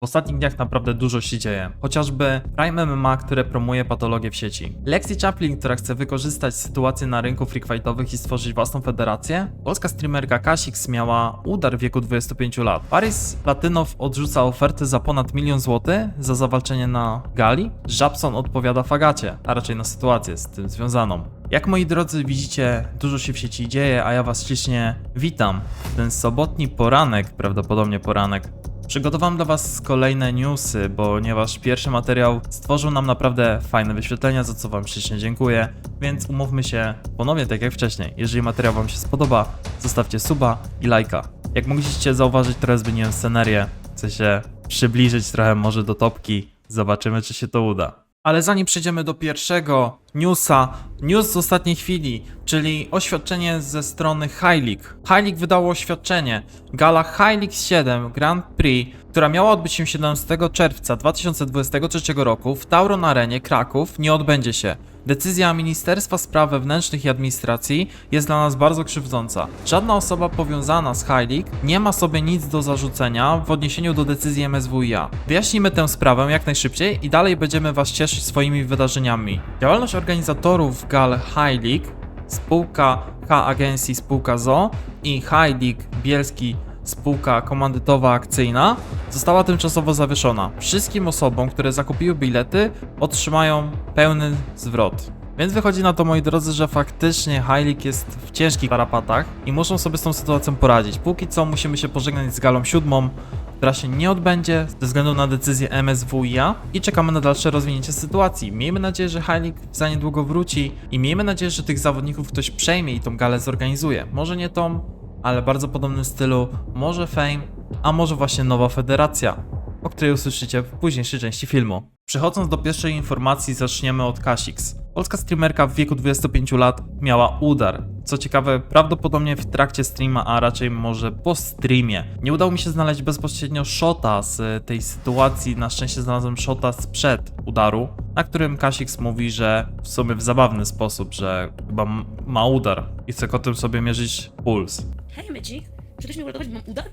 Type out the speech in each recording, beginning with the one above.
W ostatnich dniach naprawdę dużo się dzieje. Chociażby Prime MMA, które promuje patologię w sieci. Lexi Chaplin, która chce wykorzystać sytuację na rynku free fightowych i stworzyć własną federację. Polska streamerka Kasix miała udar w wieku 25 lat. Paris Platynow odrzuca ofertę za ponad milion złotych za zawalczenie na gali. Żabson odpowiada fagacie, a raczej na sytuację z tym związaną. Jak moi drodzy widzicie, dużo się w sieci dzieje, a ja was ślicznie witam. Ten sobotni poranek, prawdopodobnie poranek, Przygotowałem dla Was kolejne newsy, ponieważ pierwszy materiał stworzył nam naprawdę fajne wyświetlenia, za co Wam ślicznie dziękuję. Więc umówmy się ponownie tak jak wcześniej. Jeżeli materiał Wam się spodoba, zostawcie suba i lajka. Jak mogliście zauważyć, trochę zmieniłem scenerię. Chcę się przybliżyć trochę może do topki. Zobaczymy, czy się to uda. Ale zanim przejdziemy do pierwszego newsa, news z ostatniej chwili, czyli oświadczenie ze strony. High League wydało oświadczenie. Gala League 7 Grand Prix, która miała odbyć się 17 czerwca 2023 roku w Tauron Arenie Kraków, nie odbędzie się. Decyzja Ministerstwa Spraw Wewnętrznych i Administracji jest dla nas bardzo krzywdząca. Żadna osoba powiązana z League nie ma sobie nic do zarzucenia w odniesieniu do decyzji MSWiA. Wyjaśnijmy tę sprawę jak najszybciej i dalej będziemy Was cieszyć swoimi wydarzeniami. Działalność organizatorów gal High League, spółka H Agencji Spółka ZO i High League Bielski spółka komandytowa akcyjna została tymczasowo zawieszona. Wszystkim osobom, które zakupiły bilety, otrzymają pełny zwrot. Więc wychodzi na to, moi drodzy, że faktycznie Heilig jest w ciężkich tarapatach i muszą sobie z tą sytuacją poradzić. Póki co musimy się pożegnać z galą siódmą, która się nie odbędzie ze względu na decyzję MSWiA i czekamy na dalsze rozwinięcie sytuacji. Miejmy nadzieję, że Heilig za niedługo wróci i miejmy nadzieję, że tych zawodników ktoś przejmie i tą galę zorganizuje. Może nie tą, ale bardzo podobnym stylu, może Fame, a może właśnie nowa federacja, o której usłyszycie w późniejszej części filmu. Przechodząc do pierwszej informacji, zaczniemy od Kasix. Polska streamerka w wieku 25 lat miała udar. Co ciekawe, prawdopodobnie w trakcie streama, a raczej może po streamie. Nie udało mi się znaleźć bezpośrednio shota z tej sytuacji. Na szczęście znalazłem shota sprzed udaru, na którym Kasix mówi, że w sumie w zabawny sposób, że chyba ma udar i chce kotem sobie mierzyć puls. Hej, Mecik, czy ktoś mi uratować, bo mam udar?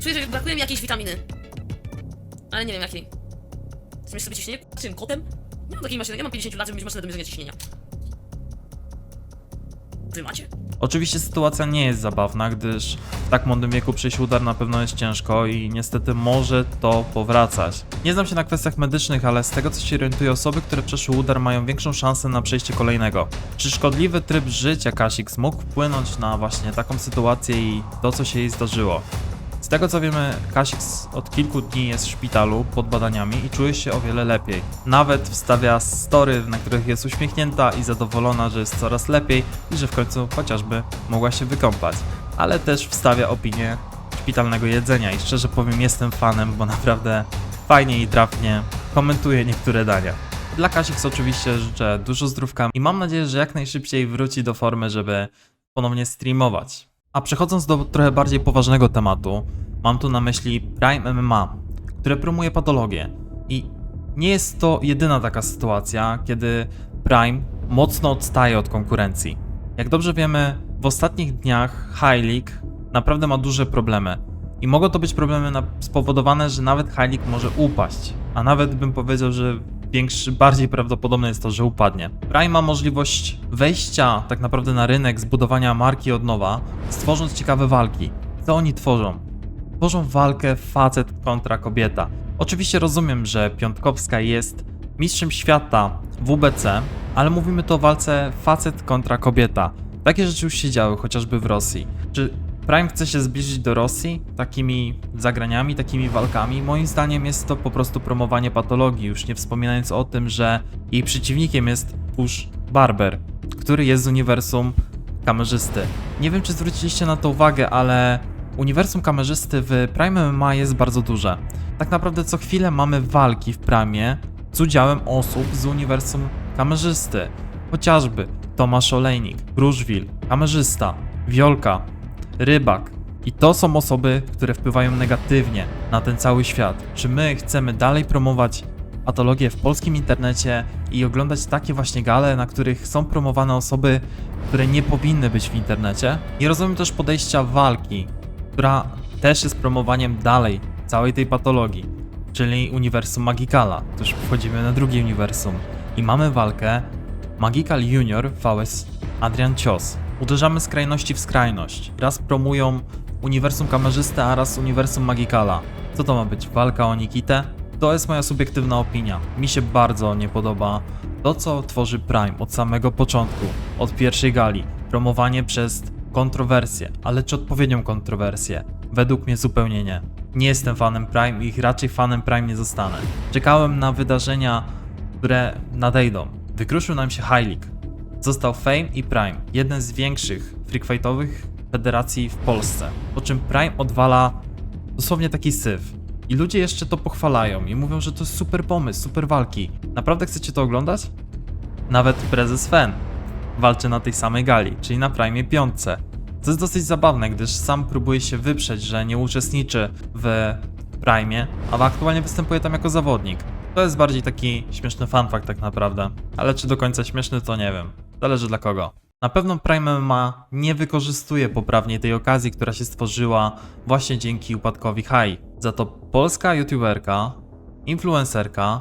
Czuję, że brakuje mi jakiejś witaminy. Ale nie wiem jakiej. Zmierz sobie ciśnienie? Czym? Kotem? Nie mam takiej maszyny, ja mam 50 lat, żeby mieć maszynę do mierzenia ciśnienia. Wy macie? Oczywiście sytuacja nie jest zabawna, gdyż w tak młodym wieku przejść udar na pewno jest ciężko i niestety może to powracać. Nie znam się na kwestiach medycznych, ale z tego co się orientuję, osoby, które przeszły udar mają większą szansę na przejście kolejnego. Czy szkodliwy tryb życia Kasix mógł wpłynąć na właśnie taką sytuację i to co się jej zdarzyło? Z tego co wiemy, Kasix od kilku dni jest w szpitalu pod badaniami i czuje się o wiele lepiej. Nawet wstawia story, na których jest uśmiechnięta i zadowolona, że jest coraz lepiej i że w końcu chociażby mogła się wykąpać. Ale też wstawia opinię szpitalnego jedzenia i szczerze powiem jestem fanem, bo naprawdę fajnie i trafnie komentuje niektóre dania. Dla Kasix oczywiście życzę dużo zdrówka i mam nadzieję, że jak najszybciej wróci do formy, żeby ponownie streamować. A przechodząc do trochę bardziej poważnego tematu, mam tu na myśli Prime MMA, które promuje patologię. I nie jest to jedyna taka sytuacja, kiedy Prime mocno odstaje od konkurencji. Jak dobrze wiemy, w ostatnich dniach High League naprawdę ma duże problemy. I mogą to być problemy spowodowane, że nawet High League może upaść. A nawet bym powiedział, że większy, bardziej prawdopodobne jest to, że upadnie. Prime ma możliwość wejścia tak naprawdę na rynek, zbudowania marki od nowa, stworząc ciekawe walki. Co oni tworzą? Tworzą walkę facet kontra kobieta. Oczywiście rozumiem, że Piątkowska jest mistrzem świata w WBC, ale mówimy tu o walce facet kontra kobieta. Takie rzeczy już się działy, chociażby w Rosji. Czy Prime chce się zbliżyć do Rosji takimi zagraniami, takimi walkami? Moim zdaniem jest to po prostu promowanie patologii, już nie wspominając o tym, że jej przeciwnikiem jest Push Barber, który jest z uniwersum kamerzysty. Nie wiem, czy zwróciliście na to uwagę, ale uniwersum kamerzysty w Prime MMA jest bardzo duże. Tak naprawdę co chwilę mamy walki w Prime z udziałem osób z uniwersum kamerzysty. Chociażby Tomasz Olejnik, Kruszwil, kamerzysta, Wiolka, Rybak. I to są osoby, które wpływają negatywnie na ten cały świat. Czy my chcemy dalej promować patologię w polskim internecie i oglądać takie właśnie gale, na których są promowane osoby, które nie powinny być w internecie? Nie rozumiem też podejścia walki, która też jest promowaniem dalej całej tej patologii. czyli uniwersum Magikala. To już wchodzimy na drugie uniwersum. I mamy walkę Magical Junior vs Adrian Cios. Uderzamy skrajności w skrajność. Raz promują uniwersum kamerzysty, a raz uniwersum Magikala. Co to ma być? Walka o Nikitę? To jest moja subiektywna opinia. Mi się bardzo nie podoba to, co tworzy Prime od samego początku, od pierwszej gali. Promowanie przez kontrowersje, ale czy odpowiednią kontrowersję? Według mnie zupełnie nie. Nie jestem fanem Prime i raczej fanem Prime nie zostanę. Czekałem na wydarzenia, które nadejdą. Wykruszył nam się League. Został Fame i Prime, jeden z większych freakfightowych federacji w Polsce. Po czym Prime odwala dosłownie taki syf. I ludzie jeszcze to pochwalają i mówią, że to jest super pomysł, super walki. Naprawdę chcecie to oglądać? Nawet prezes Fen walczy na tej samej gali, czyli na Prime piątce. To jest dosyć zabawne, gdyż sam próbuje się wyprzeć, że nie uczestniczy w Prime, a aktualnie występuje tam jako zawodnik. To jest bardziej taki śmieszny fanfakt tak naprawdę, ale czy do końca śmieszny to nie wiem. Zależy dla kogo. Na pewno Prime MMA nie wykorzystuje poprawnie tej okazji, która się stworzyła właśnie dzięki upadkowi High. Za to polska youtuberka, influencerka,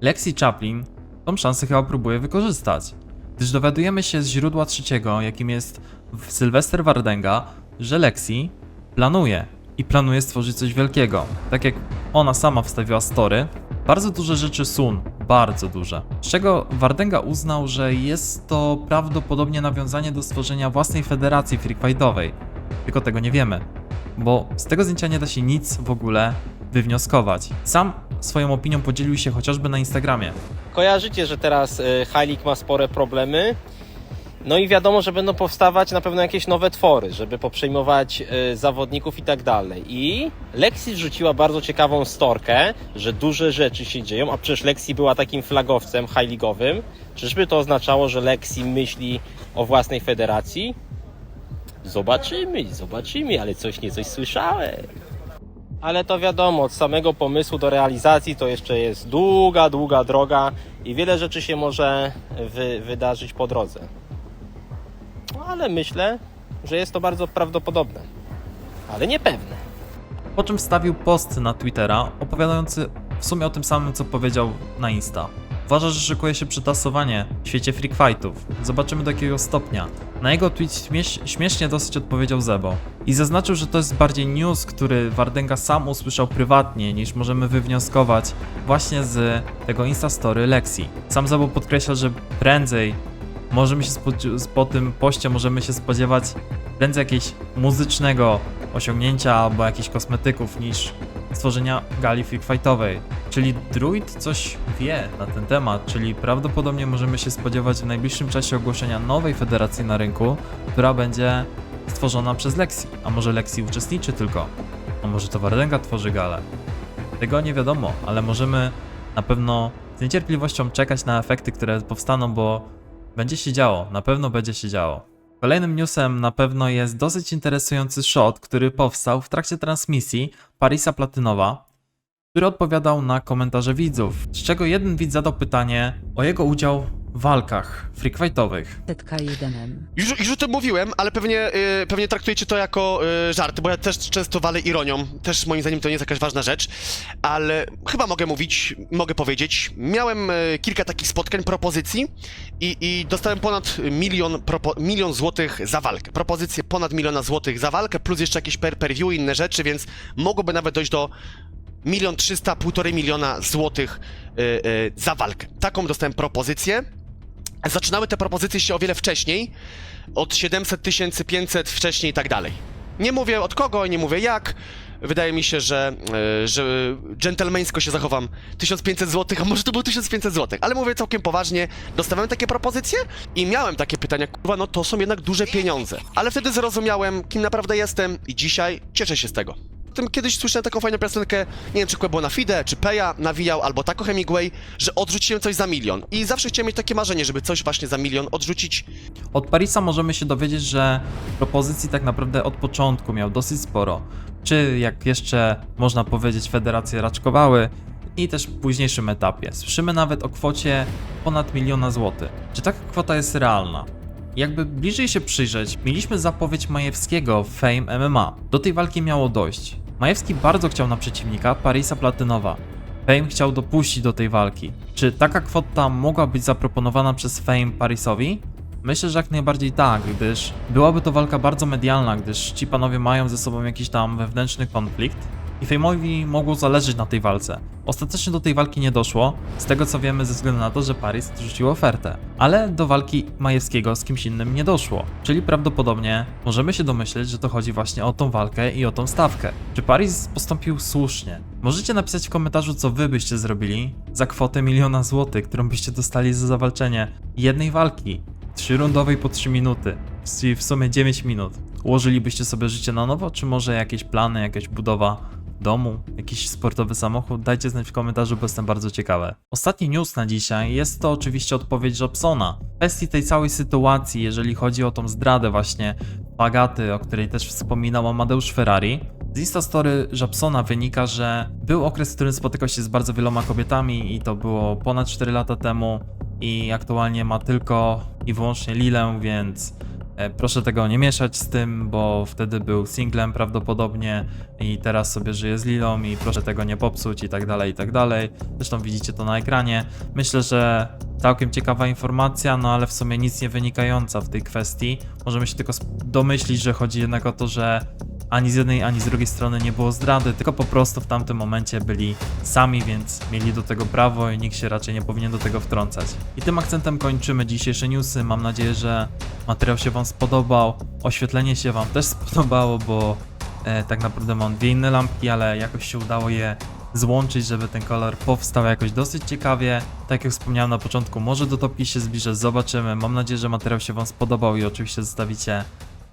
Lexi Chaplin tą szansę chyba próbuje wykorzystać. Gdyż dowiadujemy się z źródła trzeciego, jakim jest Sylwester Wardenga, że Lexi planuje i planuje stworzyć coś wielkiego. Tak jak ona sama wstawiła story, bardzo duże rzeczy Sun, bardzo duże. Z czego Wardenga uznał, że jest to prawdopodobnie nawiązanie do stworzenia własnej federacji freakfightowej. Tylko tego nie wiemy, bo z tego zdjęcia nie da się nic w ogóle wywnioskować. Sam swoją opinią podzielił się chociażby na Instagramie. Kojarzycie, że teraz y, Heilig ma spore problemy. No i wiadomo, że będą powstawać na pewno jakieś nowe twory, żeby poprzejmować y, zawodników i tak dalej. I Lexi rzuciła bardzo ciekawą storkę, że duże rzeczy się dzieją, a przecież Lexi była takim flagowcem high-ligowym. Czyżby to oznaczało, że Lexi myśli o własnej federacji? Zobaczymy, zobaczymy, ale coś nie coś słyszałem. Ale to wiadomo, od samego pomysłu do realizacji to jeszcze jest długa, długa droga i wiele rzeczy się może wy, wydarzyć po drodze. Ale myślę, że jest to bardzo prawdopodobne, ale niepewne. Po czym wstawił post na Twittera opowiadający w sumie o tym samym, co powiedział na Insta. Uważa, że szykuje się przetasowanie w świecie freak fightów. Zobaczymy do jakiego stopnia. Na jego tweet śmiesz śmiesznie dosyć odpowiedział Zebo. I zaznaczył, że to jest bardziej news, który Wardenga sam usłyszał prywatnie, niż możemy wywnioskować właśnie z tego Instastory Lexi. Sam Zebo podkreśla, że prędzej możemy się po tym poście możemy się spodziewać prędzej jakiegoś muzycznego osiągnięcia albo jakichś kosmetyków niż stworzenia gali fightowej. Czyli Druid coś wie na ten temat, czyli prawdopodobnie możemy się spodziewać w najbliższym czasie ogłoszenia nowej federacji na rynku, która będzie stworzona przez Lexi. A może Lexi uczestniczy tylko? A może to Wardenga tworzy galę? Tego nie wiadomo, ale możemy na pewno z niecierpliwością czekać na efekty, które powstaną, bo będzie się działo, na pewno będzie się działo. Kolejnym newsem na pewno jest dosyć interesujący shot, który powstał w trakcie transmisji Parisa Platynowa, który odpowiadał na komentarze widzów, z czego jeden widz zadał pytanie o jego udział w walkach freakfightowych. Setka. Już, już o tym mówiłem, ale pewnie, y, pewnie traktujecie to jako y, żart, bo ja też często walę ironią. Też moim zdaniem to nie jest jakaś ważna rzecz, ale chyba mogę mówić, mogę powiedzieć. Miałem y, kilka takich spotkań, propozycji i, i dostałem ponad milion, propo, milion złotych za walkę. Propozycje ponad miliona złotych za walkę, plus jeszcze jakieś per, per view i inne rzeczy, więc mogłoby nawet dojść do milion trzysta, półtorej miliona złotych y, y, za walkę. Taką dostałem propozycję. Zaczynały te propozycje się o wiele wcześniej, od 700 tysięcy, 500 wcześniej i tak dalej. Nie mówię od kogo, nie mówię jak. Wydaje mi się, że, e, że dżentelmeńsko się zachowam. 1500 zł, a może to było 1500 zł, ale mówię całkiem poważnie. Dostawałem takie propozycje i miałem takie pytania, kurwa, no to są jednak duże pieniądze. Ale wtedy zrozumiałem, kim naprawdę jestem i dzisiaj cieszę się z tego. Tym kiedyś słyszałem taką fajną piosenkę, nie wiem czy było na Fide, czy Peja nawijał, albo Taco Hemingway, że odrzuciłem coś za milion. I zawsze chciałem mieć takie marzenie, żeby coś właśnie za milion odrzucić. Od Parisa możemy się dowiedzieć, że propozycji tak naprawdę od początku miał dosyć sporo. Czy jak jeszcze można powiedzieć, federacje raczkowały i też w późniejszym etapie. Słyszymy nawet o kwocie ponad miliona złotych. Czy taka kwota jest realna? Jakby bliżej się przyjrzeć, mieliśmy zapowiedź Majewskiego w Fame MMA. Do tej walki miało dojść. Majewski bardzo chciał na przeciwnika Parisa Platynowa. Fame chciał dopuścić do tej walki. Czy taka kwota mogła być zaproponowana przez Fame Parisowi? Myślę, że jak najbardziej tak, gdyż byłaby to walka bardzo medialna, gdyż ci panowie mają ze sobą jakiś tam wewnętrzny konflikt i Fame'owi mogło zależeć na tej walce. Ostatecznie do tej walki nie doszło, z tego co wiemy ze względu na to, że Paris rzucił ofertę. Ale do walki Majewskiego z kimś innym nie doszło, czyli prawdopodobnie możemy się domyśleć, że to chodzi właśnie o tą walkę i o tą stawkę. Czy Paris postąpił słusznie? Możecie napisać w komentarzu, co wy byście zrobili za kwotę miliona złotych, którą byście dostali za zawalczenie jednej walki, trzyrundowej po 3 minuty, czyli w sumie 9 minut. Ułożylibyście sobie życie na nowo, czy może jakieś plany, jakaś budowa domu, jakiś sportowy samochód? Dajcie znać w komentarzu, bo jestem bardzo ciekawy. Ostatni news na dzisiaj jest to oczywiście odpowiedź Jobsona. W kwestii tej całej sytuacji, jeżeli chodzi o tą zdradę właśnie Pagaty, o której też wspominał Amadeusz Ferrari, z Instastory Jobsona wynika, że był okres, w którym spotykał się z bardzo wieloma kobietami i to było ponad 4 lata temu i aktualnie ma tylko i wyłącznie Lilę, więc proszę tego nie mieszać z tym, bo wtedy był singlem prawdopodobnie i teraz sobie żyje z Lilą i proszę tego nie popsuć i tak dalej, i tak dalej. Zresztą widzicie to na ekranie. Myślę, że całkiem ciekawa informacja, no ale w sumie nic nie wynikająca w tej kwestii. Możemy się tylko domyślić, że chodzi jednak o to, że ani z jednej, ani z drugiej strony nie było zdrady, tylko po prostu w tamtym momencie byli sami, więc mieli do tego prawo i nikt się raczej nie powinien do tego wtrącać. I tym akcentem kończymy dzisiejsze newsy. Mam nadzieję, że materiał się Wam spodobał, oświetlenie się Wam też spodobało, bo e, tak naprawdę mam dwie inne lampki, ale jakoś się udało je złączyć, żeby ten kolor powstał jakoś dosyć ciekawie. Tak jak wspomniałem na początku, może do topki się zbliżę, zobaczymy. Mam nadzieję, że materiał się Wam spodobał i oczywiście zostawicie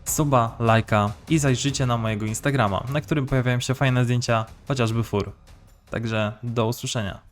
suba, lajka i zajrzyjcie na mojego Instagrama, na którym pojawiają się fajne zdjęcia, chociażby fur. Także do usłyszenia.